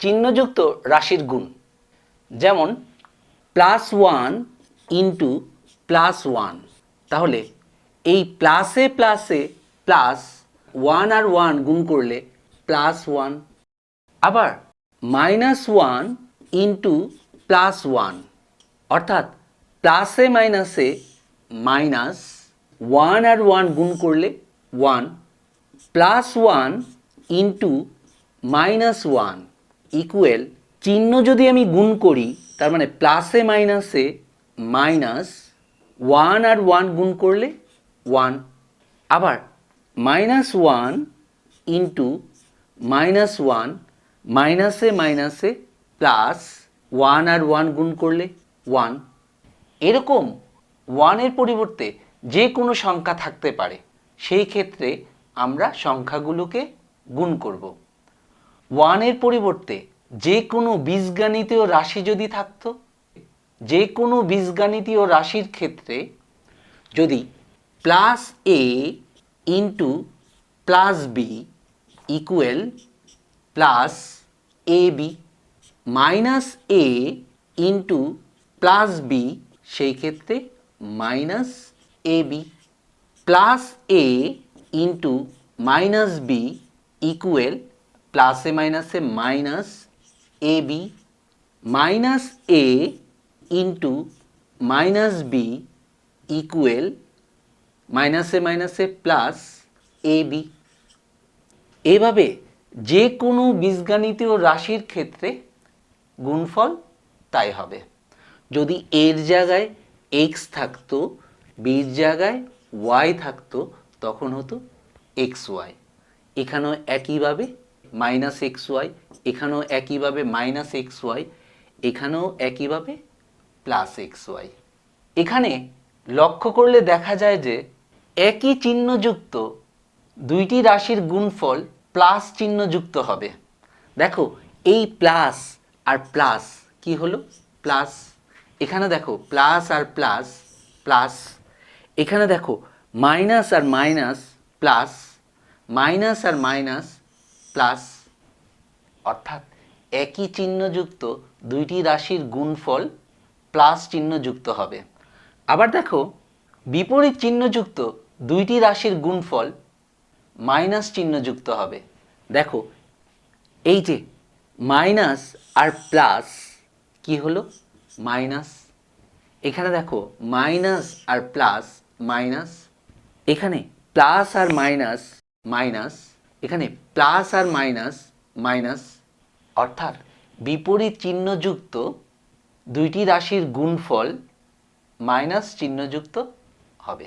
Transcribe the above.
চিহ্নযুক্ত রাশির গুণ। যেমন plus one into plus one তাহলে এই প্লাসে প্লাসে প্লাস ওয়ান আর ওয়ান গুণ করলে প্লাস ওয়ান আবার minus one into plus one অর্থাৎ প্লাসে মাইনাসে মাইনাস ওয়ান আর ওয়ান গুণ করলে one plus one into minus one equal চিহ্ন যদি আমি গুণ করি, তার মানে প্লাসে মাইনাসে মাইনাস ওয়ান আর ওয়ান গুণ করলে ওয়ান আবার minus one into minus one মাইনাসে মাইনাসে প্লাস ওয়ান আর ওয়ান গুণ করলে ওয়ান এরকম ওয়ানের পরিবর্তে যে কোনো সংখ্যা থাকতে পারে, সেই ক্ষেত্রে আমরা সংখ্যাগুলোকে গুণ করব। ওয়ানের পরিবর্তে যে কোনো বীজগাণিতীয় রাশি যদি থাকতো, যে কোনো বীজগাণিতীয় রাশির ক্ষেত্রে যদি plus A into plus B equal plus A B minus A into plus B সেই ক্ষেত্রে minus A B plus A into minus B equal প্লাসে মাইনাসে minus A B minus A into minus B equal মাইনাসে মাইনাসে plus A B এভাবে যে কোনো বীজগাণিতীয় রাশির ক্ষেত্রে গুণফল তাই হবে। যদি এর জায়গায় এক্স থাকতো বির জায়গায় ওয়াই থাকতো, তখন হতো এক্স ওয়াই এখানেও একইভাবে মাইনাস এক্স ওয়াই এখানেও একইভাবে মাইনাস এক্স ওয়াই এখানেও একইভাবে প্লাস এক্স ওয়াই এখানে লক্ষ্য করলে দেখা যায় যে একই চিহ্নযুক্ত দুইটি রাশির গুণফল প্লাস চিহ্নযুক্ত হবে। দেখো, এই প্লাস আর প্লাস কি হলো? প্লাস এখানে দেখো প্লাস আর প্লাস প্লাস এখানে দেখো মাইনাস আর মাইনাস প্লাস মাইনাস আর মাইনাস প্লাস, অর্থাৎ একই চিহ্নযুক্ত দুইটি রাশির গুণফল প্লাস চিহ্নযুক্ত হবে। আবার দেখো, বিপরীত চিহ্নযুক্ত দুইটি রাশির গুণফল মাইনাস চিহ্নযুক্ত হবে। দেখো, এই যে মাইনাস আর প্লাস, কি হলো? মাইনাস। এখানে দেখো, মাইনাস আর প্লাস, মাইনাস। এখানে প্লাস আর মাইনাস মাইনাস। এখানে প্লাস আর মাইনাস মাইনাস অর্থাৎ বিপরীত চিহ্নযুক্ত দুইটি রাশির গুণফল মাইনাস চিহ্নযুক্ত হবে।